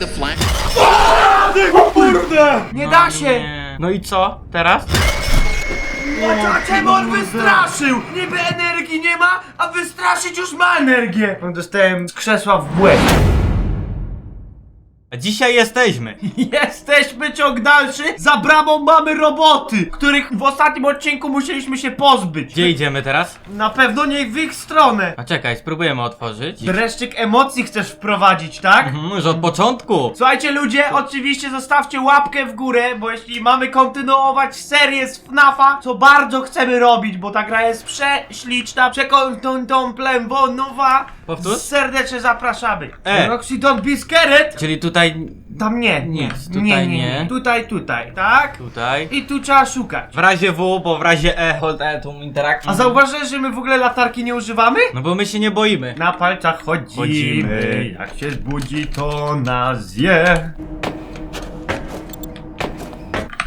the flag. Kurde! Nie da się! Nie. No i co? Teraz? A czemu on wystraszył? Niby energii nie ma, a wystraszyć już ma energię! No dostałem z krzesła w łeb. A dzisiaj jesteśmy. Jesteśmy ciąg dalszy, za bramą mamy roboty, których w ostatnim odcinku musieliśmy się pozbyć. Gdzie idziemy teraz? Na pewno nie w ich stronę. A czekaj, spróbujemy otworzyć. Dreszczyk emocji chcesz wprowadzić, tak? Mhm, już od początku. Słuchajcie ludzie, oczywiście zostawcie łapkę w górę, bo jeśli mamy kontynuować serię z FNAFa, co bardzo chcemy robić, bo ta gra jest prześliczna, przekontemplowanowa, Powtórz? serdecznie zapraszamy. E. Roxy don't be scared. Czyli tutaj, Tam nie, nie, Nic, tutaj nie. Tutaj, tutaj, tak? tutaj. I tu trzeba szukać. W razie W, bo w razie E, hold E, tą interakcję. A zauważyłeś, że my w ogóle latarki nie używamy? No bo my się nie boimy. Na palcach chodzimy, Chodzimy. jak się zbudzi to nas zje.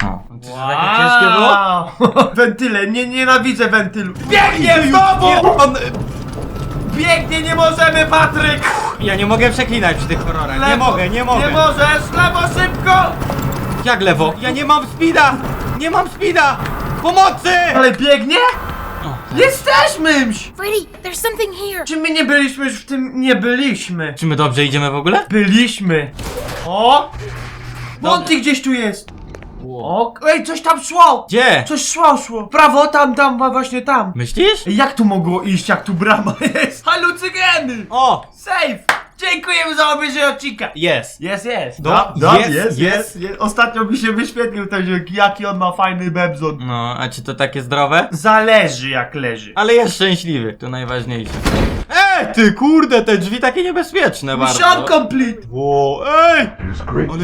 O, to takie ciężkie było? Wentyle, nie nienawidzę wentylu. Biegnie znowu! On... Biegnie, nie możemy, Patryk! Ja nie mogę przeklinać przy tych horrorach. Nie Lewo. mogę, nie mogę. Nie możesz, lewo szybko! Jak lewo? Ja nie mam speeda! Nie mam speeda! Pomocy! Ale biegnie? O, Jesteśmy! mś. Freddy, there's something here. Czy my nie byliśmy już w tym? Nie byliśmy. Czy my dobrze idziemy w ogóle? Byliśmy. O! Monty gdzieś tu jest. O, ej, coś tam szło! Gdzie? Coś szło, szło. Prawo, tam, tam, właśnie tam. Myślisz? Ej, Jak tu mogło iść, jak tu brama jest? Halucygeny! O! Safe! Dziękujemy za obejrzenie odcinka! Jest! Jest, jest. No, Da- da- jest. jest, jest. Ostatnio mi się wyświetlił ten dźwięk, jaki on ma fajny bebzon. No, a czy to takie zdrowe? Zależy jak leży. Ale jest szczęśliwy, to najważniejsze. Ty kurde, te drzwi takie niebezpieczne Mission bardzo. complete! Wow, ej!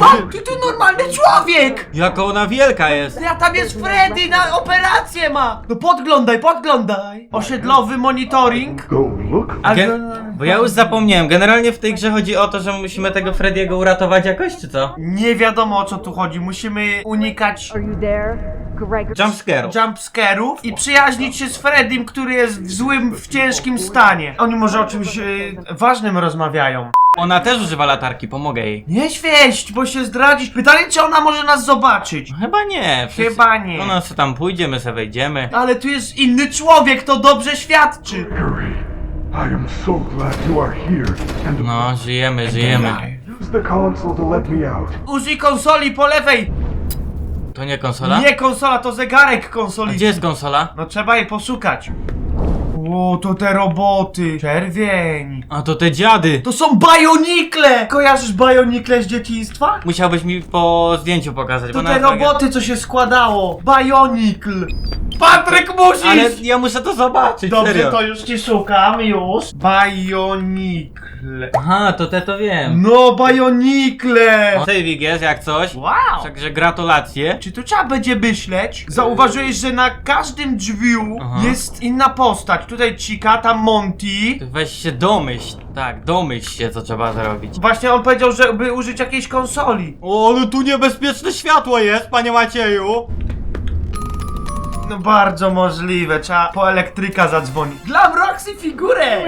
A, ty tu normalny człowiek! Jaka ona wielka jest! Ja tam jest Freddy, na operację ma! No podglądaj, podglądaj! Osiedlowy monitoring. Go look. Gen- bo ja już zapomniałem, generalnie w tej grze chodzi o to, że musimy tego Frediego uratować jakoś, czy co? Nie wiadomo o co tu chodzi, musimy unikać Are you there, Gregor? Jumpscare. jumpscarów i przyjaźnić się z Freddym, który jest w złym, w ciężkim stanie. Oni może o czymś e, ważnym rozmawiają. Ona też używa latarki, pomogę jej. Nie świeść, bo się zdradzisz. Pytanie, czy ona może nas zobaczyć. No Chyba nie. wszyscy- Chyba nie. Ona se tam pójdzie, my se wejdziemy. Ale tu jest inny człowiek, to dobrze świadczy. Harry, I am so glad you are here. And No, żyjemy, żyjemy. use the console to let me out. Użyj konsoli po lewej. To nie konsola? Nie konsola, to zegarek A konsoli. gdzie jest konsola? No trzeba jej poszukać. O, to te roboty. Czerwień. A to te dziady. To są bajonikle! Kojarzysz bajonikle z dzieciństwa? Musiałbyś mi po zdjęciu pokazać, To bo te roboty, co się składało. Bajonikl. Patryk, musisz! Ale ja muszę to zobaczyć, Dobrze, serio. to już ci szukam, już. Bajonikle. Aha, to te to wiem. No, bajonikle! O, Saving jest jak coś. Wow! Także gratulacje. Czy tu trzeba będzie myśleć? Zauważyłeś, że na każdym drzwiu Aha. jest inna postać. Tutaj Chica, tam Monty. Ty Weź się domyśl, tak, domyśl się co trzeba zrobić. Właśnie on powiedział, żeby użyć jakiejś konsoli. O, ale tu niebezpieczne światło jest, panie Macieju. No bardzo możliwe, trzeba po elektryka zadzwonić. Dla Roxy figurę!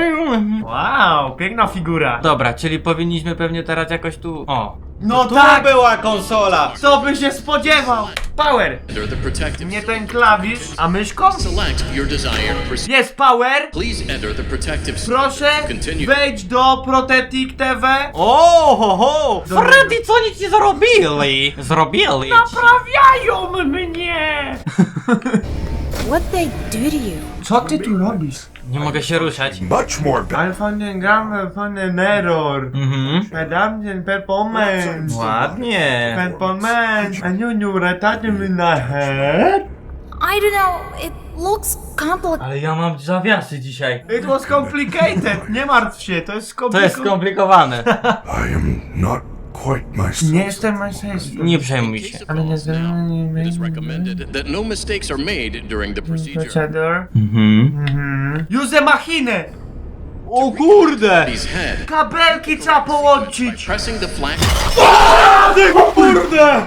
Wow, piękna figura. Dobra, czyli powinniśmy pewnie teraz jakoś tu... O. No tu tak! była konsola! Kto by się spodziewał? Power! Enter the protective. Nie ten klawisz, a myszką? Select your desired procedure. Jest power! Please enter the protective. Proszę, Continue. wejdź do Protetic TV. O, ho, ho! Freddy, co nic nie zrobili? Zrobili. Naprawiają mnie! What they do to you? Co ty tu robisz? Nie mogę się ruszać. Much more better. Ale fajny gram, fajny error. Mhm. Madame, ten performance. Ładnie. Performance. A nie, nie, rataty mi na head. I don't know. It looks complicated. Ale ja mam zawiasy dzisiaj. It was complicated. Nie martw się, to jest To jest skomplikowane. I am not. Nie jestem mężczyzną. Nie przejmuj się. Ale nie It is recommended that no mistakes are made during the procedure. Procedure. Mhm. Mhm. Use machinę. O kurde! His head. Kabelki trzeba połączyć. Pressing the flag. Kurde!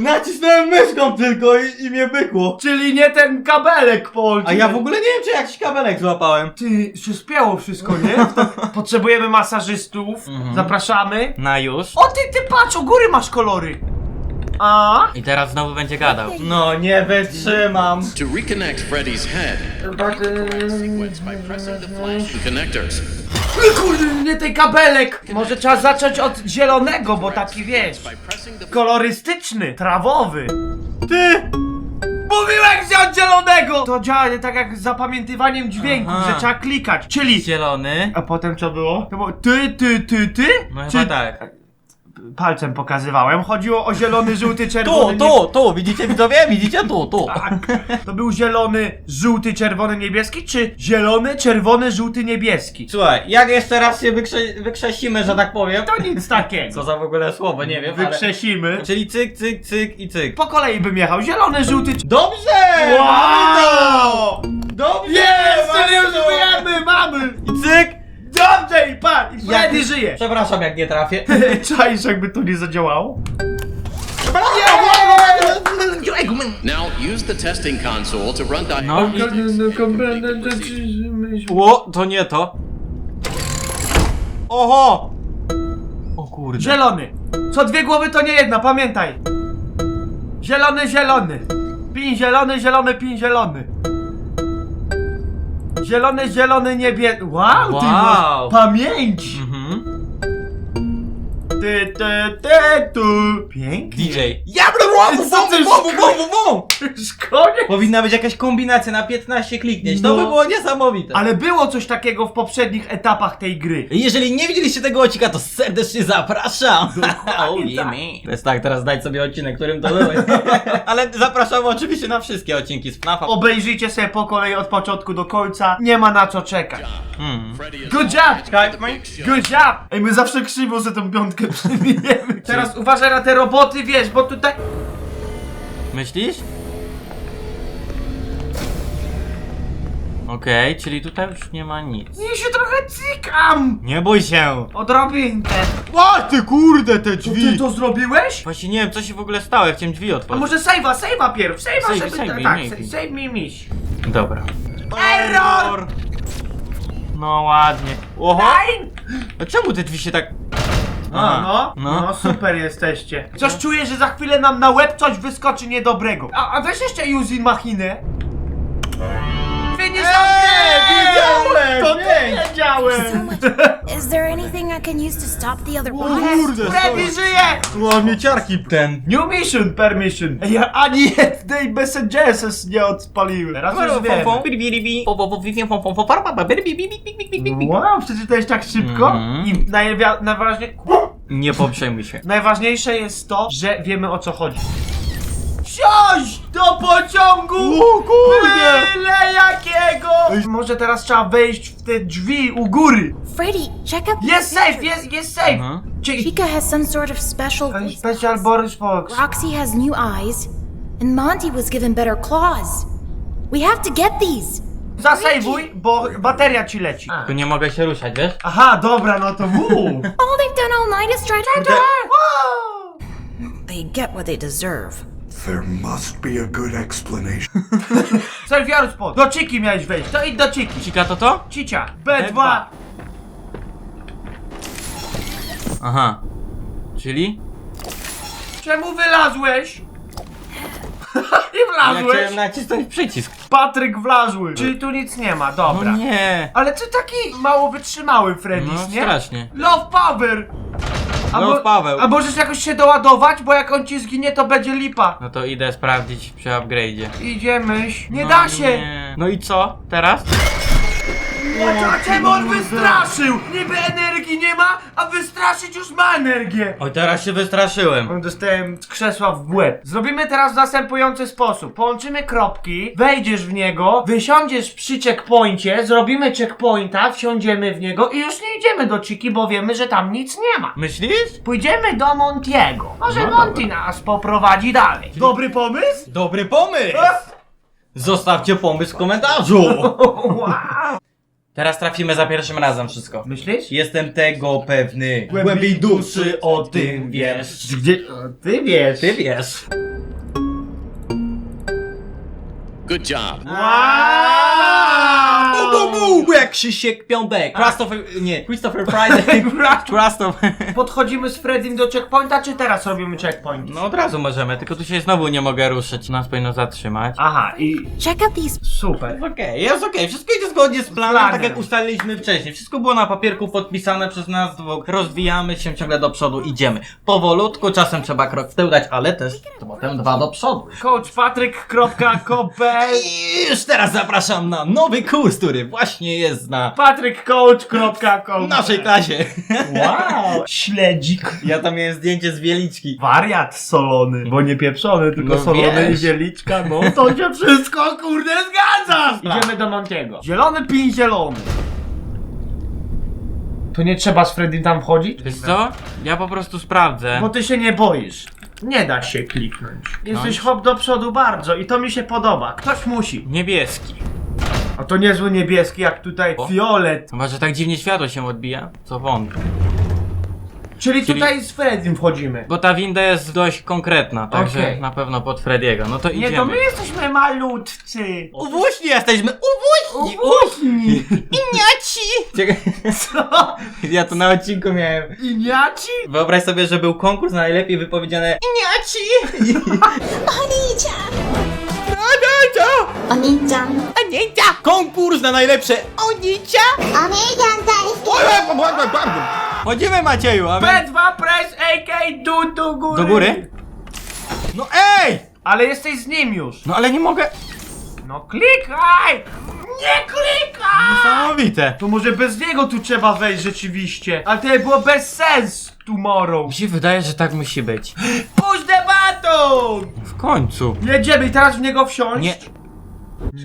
Nacisnąłem myszką tylko i, i mnie bykło. Czyli nie ten kabelek Polczy. A ja w ogóle nie wiem, czy jakiś kabelek złapałem. Ty, się spięło wszystko, nie? Potrzebujemy masażystów. Mhm. Zapraszamy. Na już. O ty, ty patrz, u góry masz kolory. A? I teraz znowu będzie gadał. No nie wytrzymam. To reconnect Freddy's head, sequence by pressing the flashing connectors. Ej, Kurde, nie ten kabelek. Może trzeba zacząć od zielonego, bo taki wiesz. By pressing the Kolorystyczny, trawowy. Ty! Mówiłem się od zielonego! To działa tak jak z zapamiętywaniem dźwięków, Aha. że trzeba klikać. Czyli. Zielony. A potem co było? To było ty, ty, ty, ty? No Czy chyba tak. Palcem pokazywałem? Chodziło o zielony, żółty, czerwony. Tu, tu, tu, widzicie widzowie? Widzicie? Tu, tu. Tak. To był zielony, żółty, czerwony, niebieski, czy zielony, czerwony, żółty, niebieski? Słuchaj, jak jeszcze raz się wykrze wykrzesimy, że tak powiem. To nic takiego. Co za w ogóle słowo, nie wiem, ale... Wykrzesimy. Czyli cyk, cyk, cyk i cyk. Po kolei bym jechał. Zielony, żółty, cz- Dobrze! Wow! Mamy to! Dobrze! Jest! mamy wiemy, mamy! I cyk! Dobrze i pan! I Freddy Jak- żyje! Przepraszam, jak nie trafię. Czaisz jakby to nie zadziałało? Now use the testing console to run di- No i... Ło, to nie to. Oho! O kurde. Zielony! Co dwie głowy to nie jedna, pamiętaj! Zielony, zielony! Pin zielony, zielony, pin zielony! Zielony, zielony, niebie... Wow, ty Wow. masz pamięć! Ty, ty, ty, tu! Pięknie! DJ. Ja bym Co ty Już koniec! Powinna być jakaś kombinacja na 15 kliknięć. To No. by było niesamowite. Ale było coś takiego w poprzednich etapach tej gry. Jeżeli nie widzieliście tego odcinka, to serdecznie zapraszam. oh, yeah, tak. To jest tak, teraz dać sobie odcinek, którym to były. Ale zapraszamy oczywiście na wszystkie odcinki z FNAFa. Obejrzyjcie sobie po kolei od początku do końca. Nie ma na co czekać. Is Good job! Good job! Ej, my zawsze krzywo sobie tą piątkę przybijemy. Teraz uważaj na te roboty, wiesz, bo tutaj... Myślisz? Okej, czyli tutaj już nie ma nic. Ja się trochę cykam! Nie bój się! Odrobinkę. O ty kurde te To ty to zrobiłeś? Właśnie nie wiem co się w ogóle stało, ja chciałem drzwi A otworzyć. może save'a, save'a pierw, save'a, Save- żeby... save me, tak, maybe. sa- save me miś. Dobra. Error! No ładnie. Oho! Nein! A czemu te drzwi się tak... A, no, no, no. super jesteście. Coś czuję, że za chwilę nam na łeb coś wyskoczy niedobrego. A, a weź jeszcze Using Machinę. Wiedziałem, To ty wiedziałem! Is there anything I can use to stop the other bots? Freddy żyje! Ła, mieciarki ten. New mission, permission. Ja ani jednej messengersy nie odpaliłem. Teraz już wiem. Wow, przeczytałeś tak szybko? Mhm. I najwia- najważniej... Nie poprzejmuj się. najważniejsze jest to, że wiemy o co chodzi. Siąść do pociągu! O kurde! Byle jakiego! Może teraz trzeba wejść w te drzwi u góry. Freddy, check out Jest safe, jest, jest safe! Aha. Czyli... Chica has some sort of special voice. Special Boris Fox. Roxy has new eyes, and Monty was given better claws. We have to get these. Zasejwuj, bo bateria ci leci. Tu nie mogę się ruszać, wiesz? Aha, dobra, no to mów. All they've done all night is try to. Wow. They get what they deserve. There must be a good explanation. Serwiarus pod. Do Ciki miałeś wejść, to idź do Ciki. Cika to to? Cicia. B2. B2. Aha. Czyli? Czemu wylazłeś? Nie Ja wlazłeś. chciałem nacisnąć przycisk. Patryk wlazły. Czyli tu nic nie ma, dobra. No nie. Ale ty taki mało wytrzymały, Freddy's, No nie? strasznie. Love Power! Love Paweł. A możesz jakoś się doładować, bo jak on ci zginie, to będzie lipa. No to idę sprawdzić przy upgrade'zie. Idziemy. Nie No da się! nie. No i co? Teraz? A czemu on wystraszył? Niby energii nie ma, a wystraszyć już ma energię. Oj, teraz się wystraszyłem. Dostałem z krzesła w łeb. Zrobimy teraz w następujący sposób. Połączymy kropki, wejdziesz w niego, wysiądziesz przy checkpoincie, zrobimy checkpointa, wsiądziemy w niego i już nie idziemy do Ciki, bo wiemy, że tam nic nie ma. Myślisz? Pójdziemy do Montiego. Może No Monty nas poprowadzi dalej. Dobry pomysł? Dobry pomysł! Zostawcie pomysł w komentarzu! wow. Teraz trafimy za pierwszym razem wszystko. Myślisz? Jestem tego pewny. Głębiej duszy o tym wiesz. Gdzie... O, ty wiesz. Ty wiesz. Good job. Jak Krzysiek Piątek. Christopher, nie, Christopher Friday. Christopher. Podchodzimy z Freddym do checkpointa, czy teraz robimy checkpoint? No od razu możemy, tylko tu się znowu nie mogę ruszyć. Nas powinno zatrzymać. Aha, i Check out these super. Okej, jest okej, wszystko idzie zgodnie z planem, planem. tak jak ustaliliśmy wcześniej. Wszystko było na papierku podpisane przez nas dwóch. Rozwijamy się ciągle do przodu, idziemy. Powolutku, czasem trzeba krok w tył dać, ale też potem dwa do przodu. coachpatryk.kopel I już teraz zapraszam na nowy kurs, który właśnie jest na patrykcoach.com naszej klasie. Wow! Śledzik. Ja tam miałem zdjęcie z wieliczki. Wariat solony, bo nie pieprzony, tylko No solony wiesz. i wieliczka, no to się wszystko kurde zgadza! Idziemy do Montiego. Zielony pin zielony. To nie trzeba z Freddym tam wchodzić? Wiesz co? Ja po prostu sprawdzę. Bo ty się nie boisz. Nie da się kliknąć. Jesteś hop do przodu bardzo i to mi się podoba. Ktoś musi. Niebieski. A to niezły niebieski jak tutaj O. fiolet. Chyba, że tak dziwnie światło się odbija. Co wątpię. Czyli, Czyli- tutaj z Freddym wchodzimy. Bo ta winda jest dość konkretna, także Okej. na pewno pod Frediego. No to Nie, idziemy. to my jesteśmy malutcy. Uwóźni jesteśmy! Uwóźni! Uwóźni. Iniaci! Czekaj, Co? ja to na odcinku miałem. Iniaci? Wyobraź sobie, że był konkurs na najlepiej wypowiedziane Iniaci! Oni-chan, Anicia! Konkurs na najlepsze Onicia! Oni-chan 大好き Chodzimy Macieju, a my... P2 press AK du do góry. Do góry? No ej! Ale jesteś z nim już. No ale nie mogę... No klikaj! Nie klikaj! Niesamowite. To może bez niego tu trzeba wejść rzeczywiście. Ale to było bez sens tomorrow. Mi się wydaje, że tak musi być. Push the button! W końcu. Jedziemy i teraz w niego wsiąść? Nie.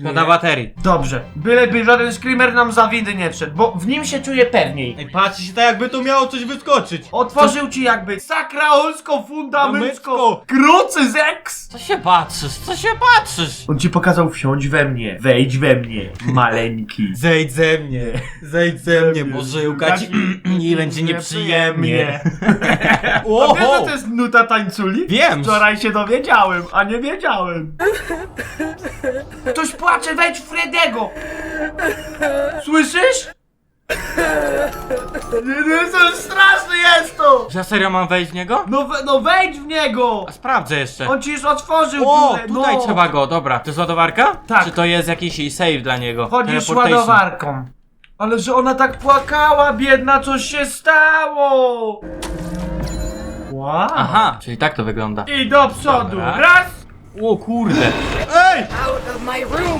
Szkoda baterii. Dobrze. Byleby żaden screamer nam za windy nie wszedł, bo w nim się czuję pewniej. Ej, patrzy się tak jakby tu miało coś wyskoczyć. Otworzył ci jakby sakraolsko fundamencko Fundamencko. krucyzeks! Co się patrzysz? Co się patrzysz? On ci pokazał wsiądź we mnie, wejdź we mnie, maleńki. Zejdź ze mnie, zejdź ze mnie, bo żyłka ci nie będzie nieprzyjemnie. A wiesz, że to jest nuta tańculi? Wiem. Wczoraj się dowiedziałem, a nie wiedziałem. Ktoś płacze, wejdź w Fredego! Słyszysz? Nie, nie, to straszny jest to! Ja serio mam wejść w niego? No, we, no wejdź w niego! A sprawdzę jeszcze. On ci już otworzył O, dziurę, tutaj no. trzeba go, dobra. To jest ładowarka? Tak. Czy to jest jakiś save dla niego? Chodzisz Teleportation. ładowarką. Ale że ona tak płakała, biedna, coś się stało! Wow. Aha, czyli tak to wygląda. I do przodu. Dobra. Raz! O kurde. Ej!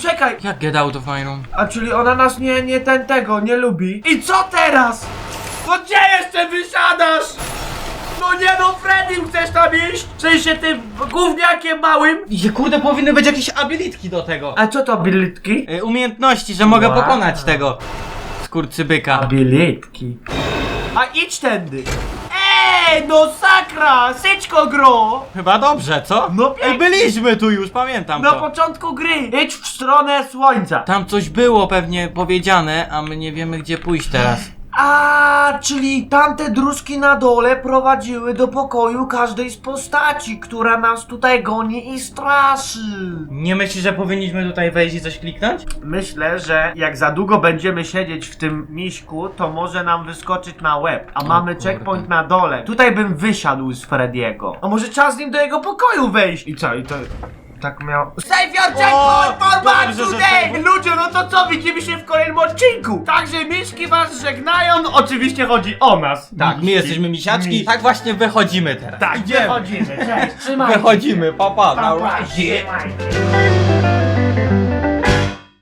Czekaj! Jak get out of my room? A czyli ona nas nie, nie ten tego, nie lubi. I co teraz? No gdzie jeszcze wysiadasz? No nie no, Freddy, chcesz tam iść? W sensie tym gówniakiem małym? I kurde, powinny być jakieś abilitki do tego. A co to abilitki? Y, umiejętności, że mogę Wow. pokonać tego skurczybyka. Abilitki. A idź tędy. Ej, no sakra! Syczko gro! Chyba dobrze, co? No Ej, pięknie. byliśmy tu już, pamiętam Na to. początku gry. Idź w stronę słońca. Tam coś było pewnie powiedziane, a my nie wiemy gdzie pójść teraz. A, czyli tamte dróżki na dole prowadziły do pokoju każdej z postaci, która nas tutaj goni i straszy. Nie myślisz, że powinniśmy tutaj wejść i coś kliknąć? Myślę, że jak za długo będziemy siedzieć w tym miśku, to może nam wyskoczyć na łeb. A mamy kurde. checkpoint na dole. Tutaj bym wysiadł z Frediego. A może trzeba z nim do jego pokoju wejść? I co? I to... Tak miał... Save your checkpoint for back dobrze, że today! Ludzie, no to co? Widzimy się w kolejnym odcinku! Także miśki was żegnają. Oczywiście chodzi o nas. Tak, my jesteśmy misiaczki. Tak właśnie wychodzimy teraz. Tak, Idziemy. wychodzimy. Cześć, trzymajcie się. Wychodzimy, papa, Pa, pa, razie. trzymajcie.